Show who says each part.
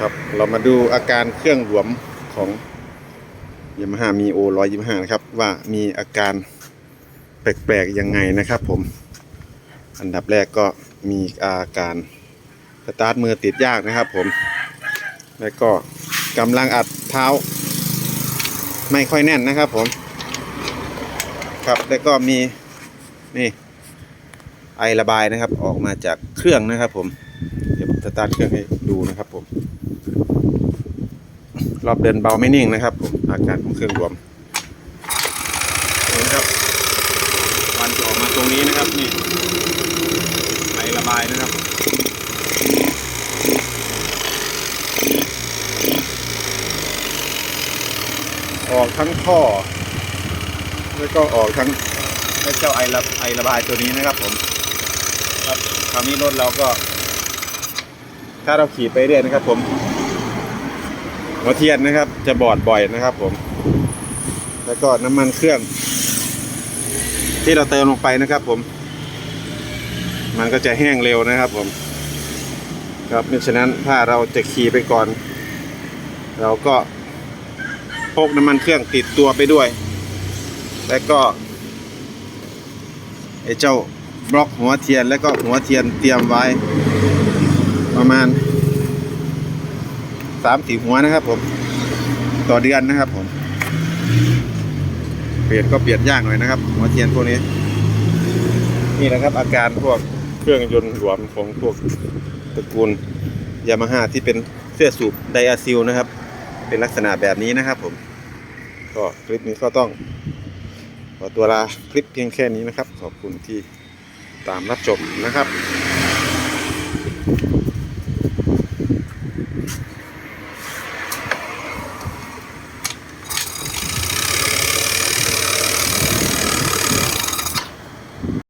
Speaker 1: ครับเรามาดูอาการเครื่องหลวมของยามาฮ่ามีโอร้อยยี่ห้านะครับ ว่ามีอาการแปลกๆยังไงนะครับ ผม อันดับแรกก็มีอาการสตาร์ทมือติดยากนะครับ ผม แล้วก็กำลังอัดเท้า ไม่ค่อยแน่นนะครับ ผม ครับแล้วก็มีนี่ไอระบายนะครับ ออกมาจากเครื่องนะครับ ผม เดี๋ยวผมสตาร์ทเครื่องให้ดูนะครับ ผม รอบเดินเบาไม่นิ่งนะครับผมอาการของเครื่องรวมนี่นะครับควันจะออกมาตรงนี้นะครับนี่ไอระบายนะครับออกทั้งท่อ แล้วก็ออกทั้งไอ้เจ้าไอระไอระบายตัวนี้นะครับผมครับคราวนี้รถเราก็ ถ้าเราขี่ไปเรื่อยนะครับผม หัวเทียนนะครับ จะบอดบ่อยนะครับผม แล้วก็น้ำมันเครื่อง ที่เราเติมลงไปนะครับผม มันก็จะแห้งเร็วนะครับผม ครับเพราะฉะนั้นถ้าเราจะขี่ไปก่อน เราก็พกน้ำมันเครื่องติดตัวไปด้วย แล้วก็ไอ้เจ้าบล็อกหัวเทียนแล้วก็หัวเทียนเตรียมไว้ ประมาณ สามสี่หัวนะครับ ผม ต่อเดือนนะครับ ผม เปลี่ยนก็เปลี่ยนยากหน่อยนะครับ หัวเทียนพวกนี้ นี่นะครับ อาการพวกเครื่องยนต์หลวมของพวกตระกูลยามาฮ่าที่เป็นเสื้อสูบไดอะซิลนะครับ เป็นลักษณะแบบนี้นะครับ ผม ก็คลิปนี้ก็ต้องขอตัวลาคลิปเพียงแค่นี้นะครับ ขอบคุณที่ตามรับชมนะครับ